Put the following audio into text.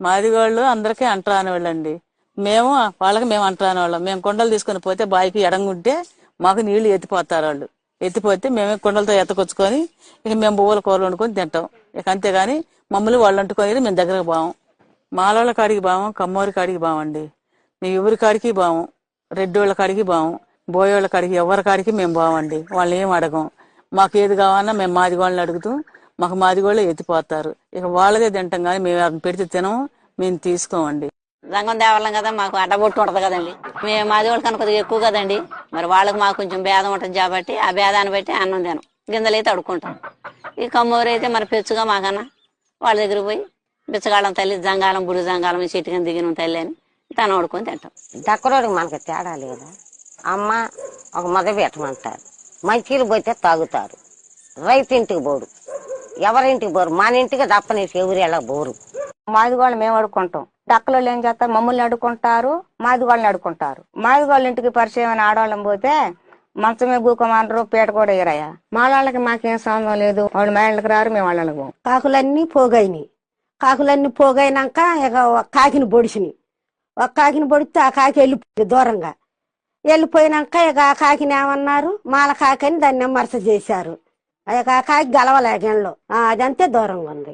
మాదిగోళ్ళు అందరికీ అంటరాని వాళ్ళండి మేము వాళ్ళకి మేము అంటరాని వాళ్ళం మేము కొండలు తీసుకొని పోతే బావికి ఎడంగుంటే మాకు నీళ్ళు ఎత్తిపోతారు వాళ్ళు ఎత్తిపోతే మేమే కొండలతో ఎత్తకొచ్చుకొని ఇక మేము పువ్వుల కూరలు వండుకొని తింటాం. ఇక అంతేగాని మమ్మల్ని వాళ్ళు వండుకొని మేము దగ్గరకు బావం మాలోళ్ళ కాడికి బావం కమ్మోరి కాడికి బావండి మేము ఎవరి కాడికి బావం రెడ్డోళ్ళ కాడికి బావం బోయోళ్ళ కాడికి ఎవరి కాడికి మేము బావండి వాళ్ళని ఏం అడగం. మాకు ఏది కావాలన్నా మేము మాది వాళ్ళని అడుగుతూ మాకు మాదిగోళ్ళే ఎత్తిపోతారు. ఇక వాళ్ళదే తింటాం కానీ మేము పెడితే తినము మేము తీసుకోమండి. రంగం దేవాలం కదా మాకు అడ్డబొట్టు ఉంటది కదండి. మేము మాది వాళ్ళు కనుక కొద్దిగా ఎక్కువ కదండి. మరి వాళ్ళకి మాకు కొంచెం భేదం ఉంటుంది కాబట్టి ఆ భేదాన్ని బట్టి అన్నం తినం. గింజలు అయితే అడుక్కుంటాం ఈ కమ్మూరు అయితే మరి పెచ్చుగా మాకన్నా వాళ్ళ దగ్గర పోయి బిచ్చగాళ్ళం తల్లి జంగాలం బుడి జంగాలం చెట్టుకని దిగిన తల్లి అని తను వండుకొని తింటాం. దక్కరోడికి మనకి తేడా లేదా. అమ్మ ఒక మొద పెట్టమంటారు మంచిలు పోతే తాగుతారు. రైతు ఇంటికి పోడు. ఎవరింటికి పోరు మన ఇంటికి తప్పనేసి ఎవరు ఎలా పోరు మాదిగోళ్ళు మేము అడుకుంటాం డక్కలో ఏం చేస్తారు? మమ్మల్ని అడుకుంటారు మాదిగోళ్ళని అడుకుంటారు మాదిగోళ్ళ ఇంటికి పరిచయం ఆడవాళ్ళం పోతే మంచమే గూకమనరు పీట కూడా ఎరయ్య మా వాళ్ళకి మాకేం సంబంధం లేదు. వాళ్ళు మా ఇళ్ళకి రారు మేము వాళ్ళకి పోం. కాకులన్నీ పోగైనాయి. కాకులన్నీ పోగైనాక ఇక ఒక కాకిని పొడిచినాయి. ఒక కాకిని పొడిస్తే ఆ కాకి వెళ్ళిపోయింది దూరంగా. వెళ్ళిపోయినాక ఇక ఆ కాకిని ఏమన్నారు? మాల కాకి అని దాన్ని విమర్శ చేశారు. ఇక కాకి గలవలేక ఎండ్లో. ఆ అదంతే దూరంగా ఉంది